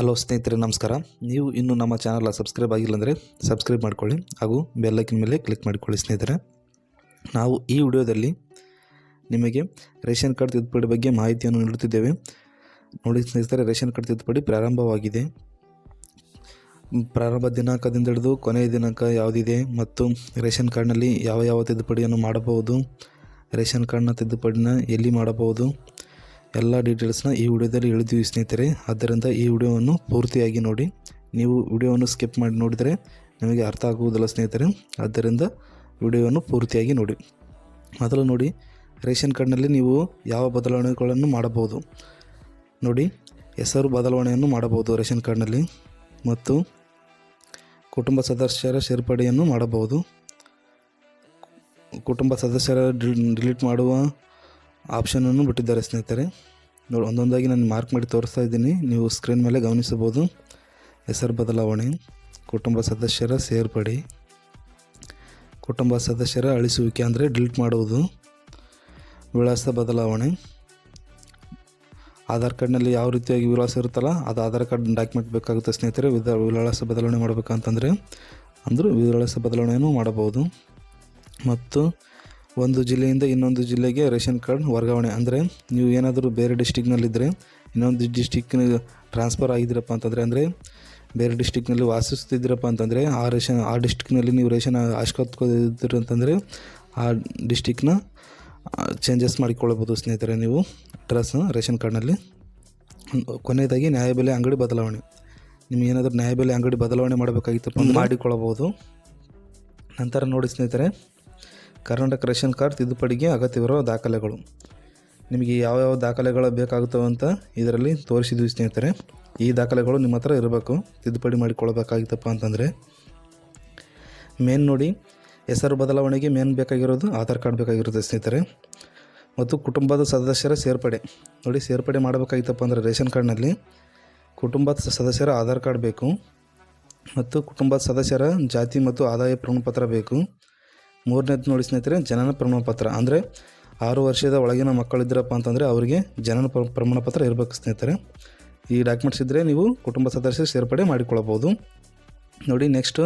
Hello ಸ್ನೇಹಿತರೆ, ನಮಸ್ಕಾರ. ನೀವು ಇನ್ನೂ ನಮ್ಮ ಚಾನಲ್ನ ಸಬ್ಸ್ಕ್ರೈಬ್ ಆಗಿಲ್ಲ ಅಂದರೆ ಸಬ್ಸ್ಕ್ರೈಬ್ ಮಾಡ್ಕೊಳ್ಳಿ ಹಾಗೂ ಬೆಲ್ಲೈಕಿನ ಮೇಲೆ ಕ್ಲಿಕ್ ಮಾಡಿಕೊಳ್ಳಿ ಸ್ನೇಹಿತರೆ. ನಾವು ಈ ವಿಡಿಯೋದಲ್ಲಿ ನಿಮಗೆ ರೇಷನ್ ಕಾರ್ಡ್ ತಿದ್ದುಪಡಿ ಬಗ್ಗೆ ಮಾಹಿತಿಯನ್ನು ನೀಡುತ್ತಿದ್ದೇವೆ. ನೋಡಿ ಸ್ನೇಹಿತರೆ, ರೇಷನ್ ಕಾರ್ಡ್ ತಿದ್ದುಪಡಿ ಪ್ರಾರಂಭವಾಗಿದೆ. ಪ್ರಾರಂಭ ದಿನಾಂಕದಿಂದ ಹಿಡಿದು ಕೊನೆಯ ದಿನಾಂಕ ಯಾವುದಿದೆ ಮತ್ತು ರೇಷನ್ ಕಾರ್ಡ್ನಲ್ಲಿ ಯಾವ ಯಾವ ತಿದ್ದುಪಡಿಯನ್ನು ಮಾಡಬಹುದು, ರೇಷನ್ ಕಾರ್ಡ್ನ ತಿದ್ದುಪಡಿನ ಎಲ್ಲಿ ಮಾಡಬಹುದು ಎಲ್ಲ ಡೀಟೇಲ್ಸ್ನ ಈ ವಿಡಿಯೋದಲ್ಲಿ ಹೇಳಿದ್ದೀವಿ ಸ್ನೇಹಿತರೆ. ಆದ್ದರಿಂದ ಈ ವಿಡಿಯೋವನ್ನು ಪೂರ್ತಿಯಾಗಿ ನೋಡಿ. ನೀವು ವಿಡಿಯೋವನ್ನು ಸ್ಕಿಪ್ ಮಾಡಿ ನೋಡಿದರೆ ನಿಮಗೆ ಅರ್ಥ ಆಗುವುದಿಲ್ಲ ಸ್ನೇಹಿತರೆ. ಆದ್ದರಿಂದ ವಿಡಿಯೋವನ್ನು ಪೂರ್ತಿಯಾಗಿ ನೋಡಿ. ಮೊದಲು ನೋಡಿ, ರೇಷನ್ ಕಾರ್ಡ್ನಲ್ಲಿ ನೀವು ಯಾವ ಬದಲಾವಣೆಗಳನ್ನು ಮಾಡಬಹುದು? ನೋಡಿ, ಹೆಸರು ಬದಲಾವಣೆಯನ್ನು ಮಾಡಬಹುದು ರೇಷನ್ ಕಾರ್ಡ್ನಲ್ಲಿ ಮತ್ತು ಕುಟುಂಬ ಸದಸ್ಯರ ಸೇರ್ಪಡೆಯನ್ನು ಮಾಡಬಹುದು. ಕುಟುಂಬ ಸದಸ್ಯರ ಡಿಲೀಟ್ ಮಾಡುವ ಆಪ್ಷನನ್ನು ಬಿಟ್ಟಿದ್ದಾರೆ ಸ್ನೇಹಿತರೆ. ನೋಡಿ, ಒಂದೊಂದಾಗಿ ನಾನು ಮಾರ್ಕ್ ಮಾಡಿ ತೋರಿಸ್ತಾ ಇದ್ದೀನಿ. ನೀವು ಸ್ಕ್ರೀನ್ ಮೇಲೆ ಗಮನಿಸಬಹುದು. ಹೆಸರು ಬದಲಾವಣೆ, ಕುಟುಂಬ ಸದಸ್ಯರ ಸೇರ್ಪಡೆ, ಕುಟುಂಬ ಸದಸ್ಯರ ಅಳಿಸುವಿಕೆ ಅಂದರೆ ಡಿಲೀಟ್ ಮಾಡುವುದು, ವಿಳಾಸ ಬದಲಾವಣೆ, ಆಧಾರ್ ಕಾರ್ಡ್ನಲ್ಲಿ ಯಾವ ರೀತಿಯಾಗಿ ವಿಳಾಸ ಇರುತ್ತಲ್ಲ, ಅದು ಆಧಾರ್ ಕಾರ್ಡ್ ಡಾಕ್ಯುಮೆಂಟ್ ಬೇಕಾಗುತ್ತೆ ಸ್ನೇಹಿತರೆ. ವಿಧ, ವಿಳಾಸ ಬದಲಾವಣೆ ಮಾಡಬೇಕಂತಂದರೆ ಅಂದರೂ ವಿಳಾಸ ಬದಲಾವಣೆಯನ್ನು ಮಾಡಬಹುದು. ಮತ್ತು ಒಂದು ಜಿಲ್ಲೆಯಿಂದ ಇನ್ನೊಂದು ಜಿಲ್ಲೆಗೆ ರೇಷನ್ ಕಾರ್ಡ್ ವರ್ಗಾವಣೆ. ಅಂದರೆ ನೀವು ಏನಾದರೂ ಬೇರೆ ಡಿಸ್ಟಿಕ್ನಲ್ಲಿದ್ದರೆ ಇನ್ನೊಂದು ಡಿಸ್ಟಿಕ್ನ ಟ್ರಾನ್ಸ್ಫರ್ ಆಗಿದ್ದೀರಪ್ಪ ಅಂತಂದರೆ ಅಂದರೆ ಬೇರೆ ಡಿಸ್ಟಿಕ್ನಲ್ಲಿ ವಾಸಿಸ್ತಿದ್ದೀರಪ್ಪ ಅಂತಂದರೆ ಆ ರೇಷನ್ ಆ ಡಿಸ್ಟಿಕ್ನಲ್ಲಿ ನೀವು ರೇಷನ್ ಹಾಸ್ಕೊತ್ಕೋದಿದ್ದೀರ ಅಂತಂದರೆ ಆ ಡಿಸ್ಟಿಕ್ನ ಚೇಂಜಸ್ ಮಾಡಿಕೊಳ್ಳಬಹುದು ಸ್ನೇಹಿತರೆ ನೀವು ಅಡ್ರೆಸ್ ರೇಷನ್ ಕಾರ್ಡ್ನಲ್ಲಿ. ಕೊನೆಯದಾಗಿ ನ್ಯಾಯಬೆಲೆ ಅಂಗಡಿ ಬದಲಾವಣೆ. ನಿಮ್ಗೆ ಏನಾದರೂ ನ್ಯಾಯಬೆಲೆ ಅಂಗಡಿ ಬದಲಾವಣೆ ಮಾಡಬೇಕಾಗಿತ್ತಪ್ಪ ಮಾಡಿಕೊಳ್ಳಬಹುದು. ನಂತರ ನೋಡಿ ಸ್ನೇಹಿತರೆ ಕರ್ನಾಟಕ ರೇಷನ್ ಕಾರ್ಡ್ ತಿದ್ದುಪಡಿಗೆ ಅಗತ್ಯವಿರುವ ದಾಖಲೆಗಳು. ನಿಮಗೆ ಯಾವ್ಯಾವ ದಾಖಲೆಗಳು ಬೇಕಾಗುತ್ತವೆ ಅಂತ ಇದರಲ್ಲಿ ತೋರಿಸಿದ್ವಿ ಸ್ನೇಹಿತರೆ. ಈ ದಾಖಲೆಗಳು ನಿಮ್ಮ ಹತ್ರ ಇರಬೇಕು. ತಿದ್ದುಪಡಿ ಮಾಡಿಕೊಳ್ಬೇಕಾಗಿತ್ತಪ್ಪ ಅಂತಂದರೆ. ಮೇನ್ ನೋಡಿ, ಹೆಸರು ಬದಲಾವಣೆಗೆ ಮೇನ್ ಬೇಕಾಗಿರೋದು ಆಧಾರ್ ಕಾರ್ಡ್ ಬೇಕಾಗಿರುತ್ತೆ ಸ್ನೇಹಿತರೆ. ಮತ್ತು ಕುಟುಂಬದ ಸದಸ್ಯರ ಸೇರ್ಪಡೆ. ನೋಡಿ, ಸೇರ್ಪಡೆ ಮಾಡಬೇಕಾಗಿತ್ತಪ್ಪ ಅಂದರೆ ರೇಷನ್ ಕಾರ್ಡ್ನಲ್ಲಿ ಕುಟುಂಬದ ಸದಸ್ಯರ ಆಧಾರ್ ಕಾರ್ಡ್ ಬೇಕು. ಮತ್ತು ಕುಟುಂಬದ ಸದಸ್ಯರ ಜಾತಿ ಮತ್ತು ಆದಾಯ ಪ್ರಮಾಣಪತ್ರ ಬೇಕು. ಮೂರನೇದು ನೋಡಿ ಸ್ನೇಹಿತರೆ, ಜನನ ಪ್ರಮಾಣಪತ್ರ ಅಂದರೆ ಆರು ವರ್ಷದ ಒಳಗಿನ ಮಕ್ಕಳಿದ್ದರಪ್ಪ ಅಂತಂದರೆ ಅವರಿಗೆ ಜನನ ಪ್ರ- ಪ್ರಮಾಣಪತ್ರ ಇರಬೇಕು ಸ್ನೇಹಿತರೆ. ಈ ಡಾಕ್ಯುಮೆಂಟ್ಸ್ ಇದ್ದರೆ ನೀವು ಕುಟುಂಬ ಸದಸ್ಯರು ಸೇರ್ಪಡೆ ಮಾಡಿಕೊಳ್ಳಬಹುದು. ನೋಡಿ ನೆಕ್ಸ್ಟು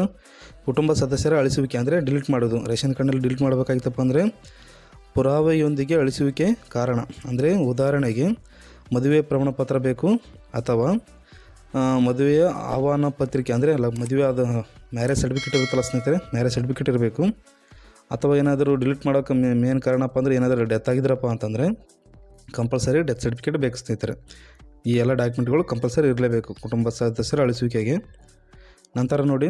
ಕುಟುಂಬ ಸದಸ್ಯರ ಅಳಿಸುವಿಕೆ ಅಂದರೆ ಡಿಲೀಟ್ ಮಾಡೋದು ರೇಷನ್ ಕಾರ್ಡ್ನಲ್ಲಿ ಡಿಲೀಟ್ ಮಾಡಬೇಕಾಗಿತ್ತಪ್ಪ ಅಂದರೆ ಪುರಾವೆಯೊಂದಿಗೆ ಅಳಿಸುವಿಕೆ ಕಾರಣ. ಅಂದರೆ ಉದಾಹರಣೆಗೆ ಮದುವೆ ಪ್ರಮಾಣಪತ್ರ ಬೇಕು ಅಥವಾ ಮದುವೆಯ ಆಹ್ವಾನ ಪತ್ರಿಕೆ ಅಂದರೆ ಅಲ್ಲ ಮದುವೆ ಆದ ಮ್ಯಾರೇಜ್ ಸರ್ಟಿಫಿಕೇಟ್ ಇರುತ್ತಲ್ಲ ಸ್ನೇಹಿತರೆ ಮ್ಯಾರೇಜ್ ಸರ್ಟಿಫಿಕೇಟ್ ಇರಬೇಕು. ಅಥವಾ ಏನಾದರೂ ಡಿಲೀಟ್ ಮಾಡೋಕ್ಕೆ ಮೇನ್ ಕಾರಣಪ್ಪ ಅಂದರೆ ಏನಾದರೂ ಡೆತ್ ಆಗಿದ್ರಪ್ಪ ಅಂತಂದರೆ ಕಂಪಲ್ಸರಿ ಡೆತ್ ಸರ್ಟಿಫಿಕೇಟ್ ಬೇಕು ಸ್ನೇಹಿತರೆ. ಈ ಎಲ್ಲ ಡಾಕ್ಯುಮೆಂಟ್ಗಳು ಕಂಪಲ್ಸರಿ ಇರಲೇಬೇಕು. ಕುಟುಂಬ ಸದಸ್ಯರ ಅಳಿಸುವಿಕೆಗೆ. ನಂತರ ನೋಡಿ,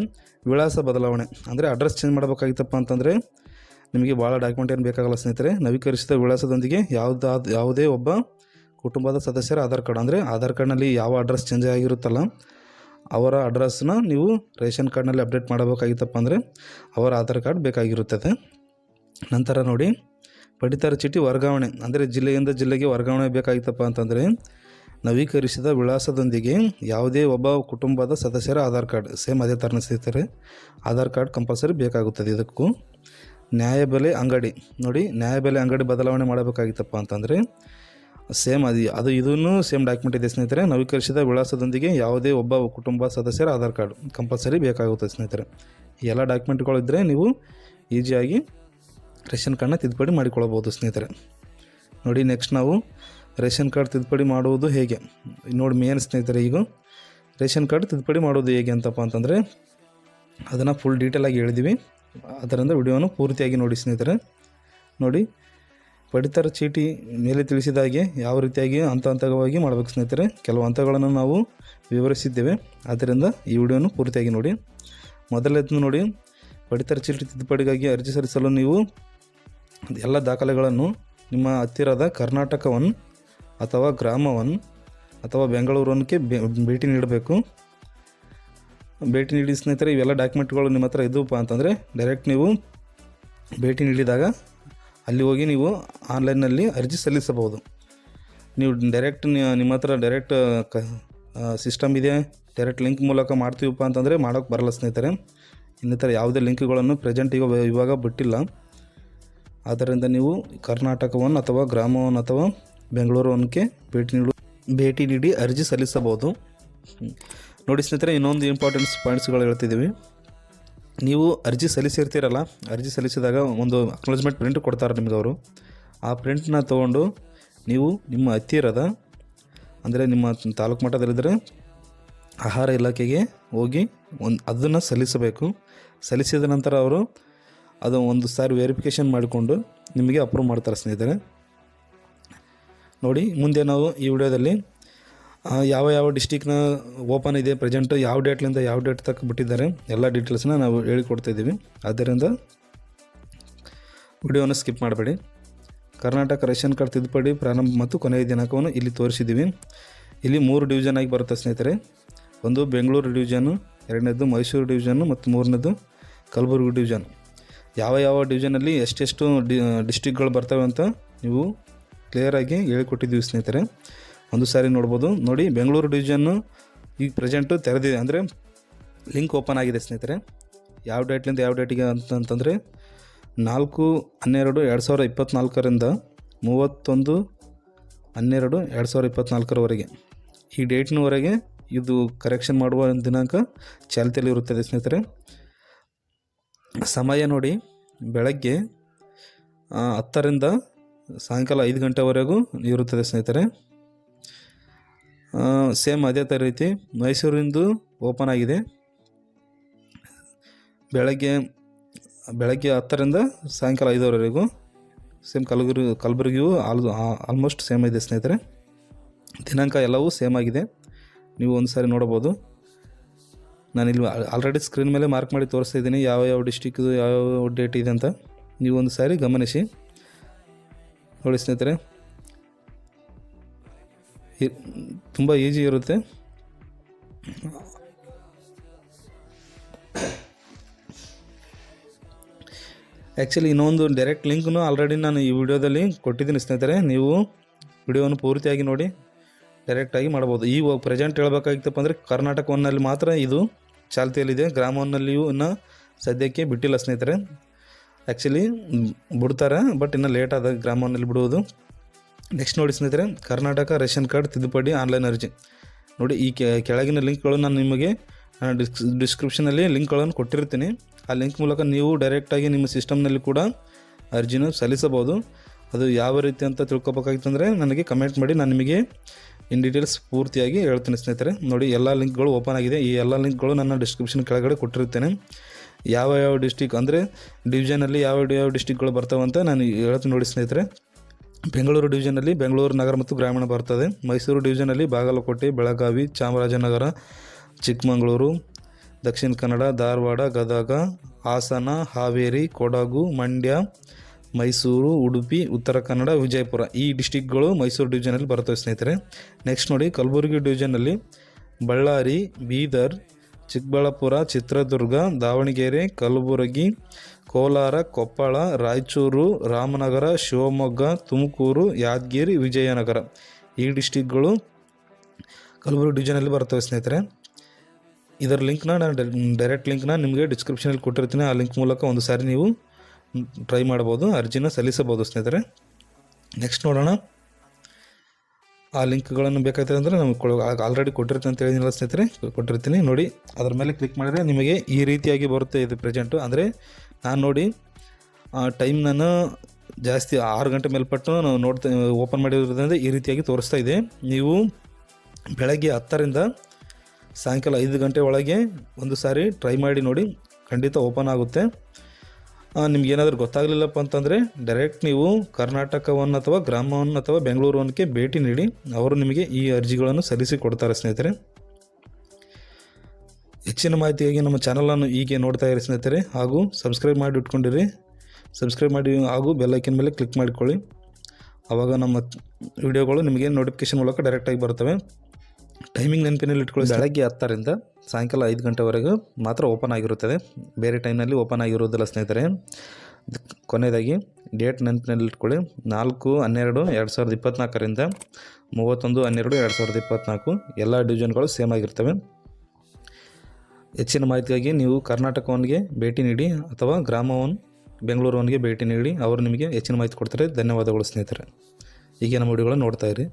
ವಿಳಾಸ ಬದಲಾವಣೆ. ಅಂದರೆ ಅಡ್ರೆಸ್ ಚೇಂಜ್ ಮಾಡಬೇಕಾಗಿತ್ತಪ್ಪ ಅಂತಂದರೆ ನಿಮಗೆ ಭಾಳ ಡಾಕ್ಯುಮೆಂಟ್ ಏನು ಬೇಕಾಗಲ್ಲ ಸ್ನೇಹಿತರೆ. ನವೀಕರಿಸಿದ ವಿಳಾಸದೊಂದಿಗೆ ಯಾವುದಾದ ಯಾವುದೇ ಒಬ್ಬ ಕುಟುಂಬದ ಸದಸ್ಯರ ಆಧಾರ್ ಕಾರ್ಡ್. ಅಂದರೆ ಆಧಾರ್ ಕಾರ್ಡ್ನಲ್ಲಿ ಯಾವ ಅಡ್ರೆಸ್ ಚೇಂಜ್ ಆಗಿರುತ್ತಲ್ಲ ಅವರ ಅಡ್ರೆಸ್ನ ನೀವು ರೇಷನ್ ಕಾರ್ಡ್ನಲ್ಲಿ ಅಪ್ಡೇಟ್ ಮಾಡಬೇಕಾಗಿತ್ತಪ್ಪ ಅಂದರೆ ಅವರ ಆಧಾರ್ ಕಾರ್ಡ್ ಬೇಕಾಗಿರುತ್ತದೆ. ನಂತರ ನೋಡಿ, ಪಡಿತರ ಚೀಟಿ ವರ್ಗಾವಣೆ, ಅಂದರೆ ಜಿಲ್ಲೆಯಿಂದ ಜಿಲ್ಲೆಗೆ ವರ್ಗಾವಣೆ ಬೇಕಾಗಿತ್ತಪ್ಪ ಅಂತಂದರೆ ನವೀಕರಿಸಿದ ವಿಳಾಸದೊಂದಿಗೆ ಯಾವುದೇ ಒಬ್ಬ ಕುಟುಂಬದ ಸದಸ್ಯರ ಆಧಾರ್ ಕಾರ್ಡ್, ಸೇಮ್ ಅದೇ ಥರ ಸಿಗ್ತಾರೆ ಆಧಾರ್ ಕಾರ್ಡ್ ಕಂಪಲ್ಸರಿ ಬೇಕಾಗುತ್ತದೆ ಇದಕ್ಕೂ. ನ್ಯಾಯಬೆಲೆ ಅಂಗಡಿ, ನೋಡಿ, ನ್ಯಾಯಬೆಲೆ ಅಂಗಡಿ ಬದಲಾವಣೆ ಮಾಡಬೇಕಾಗಿತ್ತಪ್ಪ ಅಂತಂದರೆ ಸೇಮ್ ಅದು ಅದು ಇದೂ ಸೇಮ್ ಡಾಕ್ಯುಮೆಂಟ್ ಇದೆ ಸ್ನೇಹಿತರೆ. ನವೀಕರಿಸಿದ ವಿಳಾಸದೊಂದಿಗೆ ಯಾವುದೇ ಒಬ್ಬ ಕುಟುಂಬ ಸದಸ್ಯರ ಆಧಾರ್ ಕಾರ್ಡ್ ಕಂಪಲ್ಸರಿ ಬೇಕಾಗುತ್ತೆ ಸ್ನೇಹಿತರೆ. ಎಲ್ಲ ಡಾಕ್ಯುಮೆಂಟ್ಗಳಿದ್ದರೆ ನೀವು ಈಸಿಯಾಗಿ ರೇಷನ್ ಕಾರ್ಡನ್ನ ತಿದ್ದುಪಡಿ ಮಾಡಿಕೊಳ್ಳಬಹುದು ಸ್ನೇಹಿತರೆ. ನೋಡಿ ನೆಕ್ಸ್ಟ್ ನಾವು ರೇಷನ್ ಕಾರ್ಡ್ ತಿದ್ದುಪಡಿ ಮಾಡುವುದು ಹೇಗೆ? ನೋಡಿ ಮೇನ್ ಸ್ನೇಹಿತರೆ, ಈಗ ರೇಷನ್ ಕಾರ್ಡ್ ತಿದ್ದುಪಡಿ ಮಾಡೋದು ಹೇಗೆ ಅಂತಪ್ಪ ಅಂತಂದರೆ, ಅದನ್ನು ಫುಲ್ ಡೀಟೇಲಾಗಿ ಹೇಳಿದ್ದೀವಿ ಅದರಿಂದ ವಿಡಿಯೋನು ಪೂರ್ತಿಯಾಗಿ ನೋಡಿ ಸ್ನೇಹಿತರೆ. ನೋಡಿ ಪಡಿತರ ಚೀಟಿ ಮೇಲೆ ತಿಳಿಸಿದ ಹಾಗೆ ಯಾವ ರೀತಿಯಾಗಿ ಹಂತ ಹಂತವಾಗಿ ಮಾಡಬೇಕು ಸ್ನೇಹಿತರೆ, ಕೆಲವು ಹಂತಗಳನ್ನು ನಾವು ವಿವರಿಸಿದ್ದೇವೆ. ಆದ್ದರಿಂದ ಈ ವಿಡಿಯೋನು ಪೂರ್ತಿಯಾಗಿ ನೋಡಿ. ಮೊದಲನೇದು ನೋಡಿ, ಪಡಿತರ ಚೀಟಿ ತಿದ್ದುಪಡಿಗಾಗಿ ಅರ್ಜಿ ಸಲ್ಲಿಸಲು ನೀವು ಎಲ್ಲ ದಾಖಲೆಗಳನ್ನು ನಿಮ್ಮ ಹತ್ತಿರದ ಕರ್ನಾಟಕವನ್ನು ಅಥವಾ ಗ್ರಾಮವನ್ನು ಅಥವಾ ಬೆಂಗಳೂರು ಭೇಟಿ ನೀಡಬೇಕು. ಭೇಟಿ ನೀಡಿ ಸ್ನೇಹಿತರೆ, ಇವೆಲ್ಲ ಡಾಕ್ಯುಮೆಂಟ್ಗಳು ನಿಮ್ಮ ಹತ್ರ ಇದ್ದವಪ್ಪ ಅಂತಂದರೆ ಡೈರೆಕ್ಟ್ ನೀವು ಭೇಟಿ ನೀಡಿದಾಗ ಅಲ್ಲಿ ಹೋಗಿ ನೀವು ಆನ್ಲೈನ್ನಲ್ಲಿ ಅರ್ಜಿ ಸಲ್ಲಿಸಬಹುದು. ನೀವು ಡೈರೆಕ್ಟ್ ನಿಮ್ಮ ಹತ್ರ ಡೈರೆಕ್ಟ್ ಕ ಸಿಸ್ಟಮ್ ಇದೆ. ಡೈರೆಕ್ಟ್ ಲಿಂಕ್ ಮೂಲಕ ಮಾಡ್ತೀವಪ್ಪ ಅಂತಂದರೆ ಮಾಡೋಕ್ಕೆ ಬರಲ್ಲ ಸ್ನೇಹಿತರೆ. ಇನ್ನಿತರ ಯಾವುದೇ ಲಿಂಕ್ಗಳನ್ನು ಪ್ರೆಸೆಂಟ್ ಈಗ ಇವಾಗ ಬಿಟ್ಟಿಲ್ಲ. ಆದ್ದರಿಂದ ನೀವು ಕರ್ನಾಟಕವನ್ನು ಅಥವಾ ಗ್ರಾಮವನ್ನು ಅಥವಾ ಬೆಂಗಳೂರು ಒನ್ಗೆ ಭೇಟಿ ನೀಡು, ಭೇಟಿ ನೀಡಿ ಅರ್ಜಿ ಸಲ್ಲಿಸಬಹುದು. ನೋಡಿ ಸ್ನೇಹಿತರೆ ಇನ್ನೊಂದು ಇಂಪಾರ್ಟೆನ್ಸ್ ಪಾಯಿಂಟ್ಸ್ಗಳು ಹೇಳ್ತಿದ್ದೀವಿ. ನೀವು ಅರ್ಜಿ ಸಲ್ಲಿಸಿರ್ತೀರಲ್ಲ, ಅರ್ಜಿ ಸಲ್ಲಿಸಿದಾಗ ಒಂದು ಅಕ್ನಾಲಜ್ಮೆಂಟ್ ಪ್ರಿಂಟ್ ಕೊಡ್ತಾರೆ ನಿಮ್ಗೆ ಅವರು. ಆ ಪ್ರಿಂಟ್ನ ತೊಗೊಂಡು ನೀವು ನಿಮ್ಮ ಹತ್ತಿರದ, ಅಂದರೆ ನಿಮ್ಮ ತಾಲೂಕು ಮಟ್ಟದಲ್ಲಿದ್ದರೆ ಆಹಾರ ಇಲಾಖೆಗೆ ಹೋಗಿ ಒಂದು ಅದನ್ನು ಸಲ್ಲಿಸಬೇಕು. ಸಲ್ಲಿಸಿದ ನಂತರ ಅವರು ಅದು ಒಂದು ಸಾರಿ ವೆರಿಫಿಕೇಷನ್ ಮಾಡಿಕೊಂಡು ನಿಮಗೆ ಅಪ್ರೂವ್ ಮಾಡ್ತಾರೆ ಸ್ನೇಹಿತರೆ. ನೋಡಿ, ಮುಂದೆ ನಾವು ಈ ವಿಡಿಯೋದಲ್ಲಿ ಯಾವ ಯಾವ ಡಿಸ್ಟಿಕ್ನ ಓಪನ್ ಇದೆ ಪ್ರೆಸೆಂಟ್ ಯಾವ ಡೇಟ್ಲಿಂದ ಯಾವ ಡೇಟ್ ತಕ್ಕ ಬಿಟ್ಟಿದ್ದಾರೆ, ಎಲ್ಲ ಡೀಟೇಲ್ಸ್ನ ನಾವು ಹೇಳಿಕೊಡ್ತಾಯಿದ್ದೀವಿ ಆದ್ದರಿಂದ ವಿಡಿಯೋನ ಸ್ಕಿಪ್ ಮಾಡಬೇಡಿ. ಕರ್ನಾಟಕ ರೇಷನ್ ಕಾರ್ಡ್ ತಿದ್ದುಪಡಿ ಪ್ರಾರಂಭ ಮತ್ತು ಕೊನೆಯ ದಿನಾಂಕವನ್ನು ಇಲ್ಲಿ ತೋರಿಸಿದ್ದೀವಿ. ಇಲ್ಲಿ ಮೂರು ಡಿವಿಷನ್ ಆಗಿ ಬರುತ್ತೆ ಸ್ನೇಹಿತರೆ. ಒಂದು ಬೆಂಗಳೂರು ಡಿವಿಷನು ಎರಡನೇದು ಮೈಸೂರು ಡಿವಿಷನ್ನು ಮತ್ತು ಮೂರನೇದು ಕಲಬುರಗಿ ಡಿವಿಷನ್ ಯಾವ ಯಾವ ಡಿವಿಷನಲ್ಲಿ ಎಷ್ಟೆಷ್ಟು ಡಿ ಡಿಸ್ಟಿಕ್ಗಳು ಬರ್ತವೆ ಅಂತ ನೀವು ಕ್ಲಿಯರಾಗಿ ಹೇಳಿಕೊಟ್ಟಿದ್ದೀವಿ ಸ್ನೇಹಿತರೆ. ಒಂದು ಸಾರಿ ನೋಡ್ಬೋದು. ನೋಡಿ, ಬೆಂಗಳೂರು ಡಿವಿಷನ್ನು ಈಗ ಪ್ರೆಸೆಂಟು ತೆರೆದಿದೆ ಅಂದರೆ ಲಿಂಕ್ ಓಪನ್ ಆಗಿದೆ ಸ್ನೇಹಿತರೆ. ಯಾವ ಡೇಟ್ಲಿಂದ ಯಾವ ಡೇಟಿಗೆ ಅಂತಂತಂದರೆ ನಾಲ್ಕು, ಹನ್ನೆರಡು, ಎರಡು ಸಾವಿರದ ಇಪ್ಪತ್ತ್ನಾಲ್ಕರಿಂದ ಮೂವತ್ತೊಂದು, ಹನ್ನೆರಡು, ಎರಡು ಸಾವಿರದ ಇಪ್ಪತ್ತ್ನಾಲ್ಕರವರೆಗೆ ಈ ಡೇಟ್ನವರೆಗೆ ಇದು ಕರೆಕ್ಷನ್ ಮಾಡುವ ದಿನಾಂಕ ಚಾಲ್ತಿಯಲ್ಲಿ ಇರುತ್ತದೆ ಸ್ನೇಹಿತರೆ. ಸಮಯ ನೋಡಿ, ಬೆಳಗ್ಗೆ ಹತ್ತರಿಂದ ಸಾಯಂಕಾಲ ಐದು ಗಂಟೆವರೆಗೂ ಇರುತ್ತದೆ ಸ್ನೇಹಿತರೆ. ಸೇಮ್ ಅದೇ ಥರ ರೀತಿ ಮೈಸೂರಿಂದು ಓಪನ್ ಆಗಿದೆ. ಬೆಳಗ್ಗೆ ಬೆಳಗ್ಗೆ ಹತ್ತರಿಂದ ಸಾಯಂಕಾಲ ಐದರವರೆಗೂ ಸೇಮ್ ಕಲಬುರ್ಗಿ ಕಲಬುರಗಿಯೂ ಆಲ್ ಆಲ್ಮೋಸ್ಟ್ ಸೇಮ್ ಇದೆ ಸ್ನೇಹಿತರೆ. ದಿನಾಂಕ ಎಲ್ಲವೂ ಸೇಮ್ ಆಗಿದೆ. ನೀವು ಒಂದು ಸಾರಿ ನೋಡಬಹುದು ನಾನಿಲ್ಲಿ ಆಲ್ರೆಡಿ ಸ್ಕ್ರೀನ್ ಮೇಲೆ ಮಾರ್ಕ್ ಮಾಡಿ ತೋರಿಸ್ತಾ ಇದ್ದೀನಿ ಯಾವ ಯಾವ ಡಿಸ್ಟಿಕ್ದು ಯಾವ ಡೇಟ್ ಇದೆ ಅಂತ. ನೀವು ಒಂದು ಸಾರಿ ಗಮನಿಸಿ. ನೋಡಿ ಸ್ನೇಹಿತರೆ. ತುಂಬ ಈಸಿ ಇರುತ್ತೆ. ಆ್ಯಕ್ಚುಲಿ ಇನ್ನೊಂದು ಡೈರೆಕ್ಟ್ ಲಿಂಕ್ನು ಆಲ್ರೆಡಿ ನಾನು ಈ ವಿಡಿಯೋದಲ್ಲಿ ಕೊಟ್ಟಿದ್ದೀನಿ ಸ್ನೇಹಿತರೆ. ನೀವು ವಿಡಿಯೋವನ್ನು ಪೂರ್ತಿಯಾಗಿ ನೋಡಿ ಡೈರೆಕ್ಟಾಗಿ ಮಾಡ್ಬೋದು ಈ ಪ್ರೆಸೆಂಟ್ ಹೇಳಬೇಕಾಗಿತ್ತಪ್ಪ ಅಂದರೆ ಕರ್ನಾಟಕ ಒನ್ನಲ್ಲಿ ಮಾತ್ರ ಇದು ಚಾಲ್ತಿಯಲ್ಲಿದೆ. ಗ್ರಾಮ ಒನ್ನಲ್ಲಿಯೂ ಇನ್ನು ಸದ್ಯಕ್ಕೆ ಬಿಟ್ಟಿಲ್ಲ ಸ್ನೇಹಿತರೆ. ಆ್ಯಕ್ಚುಲಿ ಬಿಡ್ತಾರೆ ಬಟ್ ಇನ್ನೂ ಲೇಟ್ ಆದ ಗ್ರಾಮ ಒನ್ನಲ್ಲಿ ಬಿಡುವುದು. ನೆಕ್ಸ್ಟ್ ನೋಡಿ ಸ್ನೇಹಿತರೆ, ಕರ್ನಾಟಕ ರೇಷನ್ ಕಾರ್ಡ್ ತಿದ್ದುಪಡಿ ಆನ್ಲೈನ್ ಅರ್ಜಿ. ನೋಡಿ, ಈ ಕೆಳಗಿನ ಲಿಂಕ್ಗಳು ನಾನು ನಿಮಗೆ ಡಿಸ್, ಡಿಸ್ಕ್ರಿಪ್ಷನಲ್ಲಿ ಲಿಂಕ್ಗಳನ್ನು ಕೊಟ್ಟಿರ್ತೀನಿ. ಆ ಲಿಂಕ್ ಮೂಲಕ ನೀವು ಡೈರೆಕ್ಟಾಗಿ ನಿಮ್ಮ ಸಿಸ್ಟಮ್ನಲ್ಲಿ ಕೂಡ ಅರ್ಜಿನ ಸಲ್ಲಿಸಬಹುದು. ಅದು ಯಾವ ರೀತಿ ಅಂತ ತಿಳ್ಕೊಬೇಕಾಗಿತ್ತಂದರೆ ನನಗೆ ಕಮೆಂಟ್ ಮಾಡಿ, ನಾನು ನಿಮಗೆ ಇನ್ ಡೀಟೇಲ್ಸ್ ಪೂರ್ತಿಯಾಗಿ ಹೇಳ್ತೀನಿ ಸ್ನೇಹಿತರೆ. ನೋಡಿ, ಎಲ್ಲ ಲಿಂಕ್ಗಳು ಓಪನ್ ಆಗಿದೆ. ಈ ಎಲ್ಲ ಲಿಂಕ್ಗಳು ನನ್ನ ಡಿಸ್ಕ್ರಿಪ್ಷನ್ ಕೆಳಗಡೆ ಕೊಟ್ಟಿರ್ತೇನೆ ಯಾವ ಯಾವ ಡಿಸ್ಟಿಕ್ ಅಂದರೆ ಡಿವಿಷನಲ್ಲಿ ಯಾವ ಯಾವ ಡಿಸ್ಟಿಕ್ಗಳು ಬರ್ತಾವಂತ ನಾನು ಹೇಳ್ತೀನಿ ನೋಡಿ ಸ್ನೇಹಿತರೆ. ಬೆಂಗಳೂರು ಡಿವಿಷನಲ್ಲಿ ಬೆಂಗಳೂರು ನಗರ ಮತ್ತು ಗ್ರಾಮೀಣ ಬರ್ತದೆ ಮೈಸೂರು ಡಿವಿಷನಲ್ಲಿ ಬಾಗಲಕೋಟೆ, ಬೆಳಗಾವಿ, ಚಾಮರಾಜನಗರ, ಚಿಕ್ಕಮಗಳೂರು, ದಕ್ಷಿಣ ಕನ್ನಡ, ಧಾರವಾಡ, ಗದಗ, ಹಾಸನ, ಹಾವೇರಿ, ಕೊಡಗು, ಮಂಡ್ಯ, ಮೈಸೂರು, ಉಡುಪಿ, ಉತ್ತರ ಕನ್ನಡ, ವಿಜಯಪುರ ಈ ಡಿಸ್ಟಿಕ್ಗಳು ಮೈಸೂರು ಡಿವಿಷನಲ್ಲಿ ಬರ್ತವೆ ಸ್ನೇಹಿತರೆ. ನೆಕ್ಸ್ಟ್ ನೋಡಿ ಕಲಬುರಗಿ ಡಿವಿಷನಲ್ಲಿ ಬಳ್ಳಾರಿ, ಬೀದರ್, ಚಿಕ್ಕಬಳ್ಳಾಪುರ, ಚಿತ್ರದುರ್ಗ, ದಾವಣಗೆರೆ, ಕಲಬುರಗಿ ಕೋಲಾರ, ಕೊಪ್ಪಳ, ರಾಯಚೂರು, ರಾಮನಗರ, ಶಿವಮೊಗ್ಗ, ತುಮಕೂರು, ಯಾದಗಿರಿ, ವಿಜಯನಗರ. ಈ ಡಿಸ್ಟಿಕ್ಗಳು ಕಲಬುರಗಿ ಡಿವಿಷನಲ್ಲಿ ಬರ್ತವೆ ಸ್ನೇಹಿತರೆ. ಇದರ ಲಿಂಕ್ನ ನಾನು ಡೈರೆಕ್ಟ್ ಲಿಂಕ್ನ ನಿಮಗೆ ಡಿಸ್ಕ್ರಿಪ್ಷನಲ್ಲಿ ಕೊಟ್ಟಿರ್ತೀನಿ. ಆ ಲಿಂಕ್ ಮೂಲಕ ಒಂದು ಸಾರಿ ನೀವು ಟ್ರೈ ಮಾಡ್ಬೋದು, ಅರ್ಜಿನ ಸಲ್ಲಿಸಬಹುದು ಸ್ನೇಹಿತರೆ. ನೆಕ್ಸ್ಟ್ ನೋಡೋಣ. ಆ ಲಿಂಕ್ಗಳನ್ನು ಬೇಕಾಗ್ತದೆ ಅಂದರೆ ನಮಗೆ ಆಲ್ರೆಡಿ ಕೊಟ್ಟಿರ್ತೀನಿ ಅಂತ ಹೇಳಿದಿಲ್ಲ ಸ್ನೇಹಿತರೆ ಕೊಟ್ಟಿರ್ತೀನಿ. ನೋಡಿ, ಅದ್ರ ಮೇಲೆ ಕ್ಲಿಕ್ ಮಾಡಿದ್ರೆ ನಿಮಗೆ ಈ ರೀತಿಯಾಗಿ ಬರುತ್ತೆ ಇದು ಪ್ರೆಸೆಂಟು ಅಂದರೆ ನಾನು ನೋಡಿ ಟೈಮ್ ನಾನು ಜಾಸ್ತಿ ಆರು ಗಂಟೆ ಮೇಲ್ಪಟ್ಟು ನಾವು ನೋಡ್ತಾ ಓಪನ್ ಮಾಡಿರೋದ್ರಿಂದ ಈ ರೀತಿಯಾಗಿ ತೋರಿಸ್ತಾ ಇದೆ. ನೀವು ಬೆಳಗ್ಗೆ ಹತ್ತರಿಂದ ಸಾಯಂಕಾಲ ಐದು ಗಂಟೆ ಒಳಗೆ ಒಂದು ಸಾರಿ ಟ್ರೈ ಮಾಡಿ ನೋಡಿ, ಖಂಡಿತ ಓಪನ್ ಆಗುತ್ತೆ. ನಿಮ್ಗೆ ಏನಾದರೂ ಗೊತ್ತಾಗಲಿಲ್ಲಪ್ಪ ಅಂತಂದರೆ ಡೈರೆಕ್ಟ್ ನೀವು ಕರ್ನಾಟಕವನ್ನು ಅಥವಾ ಗ್ರಾಮವನ್ನು ಅಥವಾ ಬೆಂಗಳೂರು ಅನ್ನಕ್ಕೆ ಭೇಟಿ ನೀಡಿ, ಅವರು ನಿಮಗೆ ಈ ಅರ್ಜಿಗಳನ್ನು ಸಲ್ಲಿಸಿ ಕೊಡ್ತಾರೆ ಸ್ನೇಹಿತರೆ. ಹೆಚ್ಚಿನ ಮಾಹಿತಿಯಾಗಿ ನಮ್ಮ ಚಾನಲನ್ನು ಹೀಗೆ ನೋಡ್ತಾ ಇರಿ ಸ್ನೇಹಿತರೆ. ಹಾಗೂ ಸಬ್ಸ್ಕ್ರೈಬ್ ಮಾಡಿ ಇಟ್ಕೊಂಡಿರಿ. ಸಬ್ಸ್ಕ್ರೈಬ್ ಮಾಡಿ ಹಾಗೂ ಬೆಲ್ಲೈಕನ್ ಮೇಲೆ ಕ್ಲಿಕ್ ಮಾಡಿಕೊಳ್ಳಿ. ಆವಾಗ ನಮ್ಮ ವಿಡಿಯೋಗಳು ನಿಮಗೆ ನೋಟಿಫಿಕೇಶನ್ ಮೂಲಕ ಡೈರೆಕ್ಟಾಗಿ ಬರ್ತವೆ ಟೈಮಿಂಗ್ ನೆನಪಿನಲ್ಲಿ ಇಟ್ಕೊಳ್ಳಿ ಬೆಳಗ್ಗೆ ಹತ್ತರಿಂದ ಸಾಯಂಕಾಲ ಐದು ಗಂಟೆವರೆಗೂ ಮಾತ್ರ ಓಪನ್ ಆಗಿರುತ್ತದೆ. ಬೇರೆ ಟೈಮ್ನಲ್ಲಿ ಓಪನ್ ಆಗಿರುವುದಿಲ್ಲ ಸ್ನೇಹಿತರೆ. ಕೊನೆಯದಾಗಿ ಡೇಟ್ ನೆನಪಿನಲ್ಲಿ ಇಟ್ಕೊಳ್ಳಿ ನಾಲ್ಕು, ಹನ್ನೆರಡು, ಎರಡು ಸಾವಿರದ ಇಪ್ಪತ್ತ್ನಾಲ್ಕರಿಂದ ಮೂವತ್ತೊಂದು, ಹನ್ನೆರಡು, ಎರಡು ಸಾವಿರದ ಇಪ್ಪತ್ತ್ನಾಲ್ಕು ಎಲ್ಲ ಡಿವಿಷನ್ಗಳು ಸೇಮ್ ಆಗಿರ್ತವೆ. ಹೆಚ್ಚಿನ ಮಾಹಿತಿಗಾಗಿ ನೀವು ಕರ್ನಾಟಕ ಒನ್ಗೆ ಭೇಟಿ ನೀಡಿ ಅಥವಾ ಗ್ರಾಮ ಒನ್ ಬೆಂಗಳೂರು ಒನ್ಗೆ ಭೇಟಿ ನೀಡಿ ಅವರು ನಿಮಗೆ ಹೆಚ್ಚಿನ ಮಾಹಿತಿ ಕೊಡ್ತಾರೆ. ಧನ್ಯವಾದಗಳು ಸ್ನೇಹಿತರೆ. ಈಗ ನಮ್ಮ ವಿಡಿಯೋಗಳನ್ನು ನೋಡ್ತಾ ಇರಿ.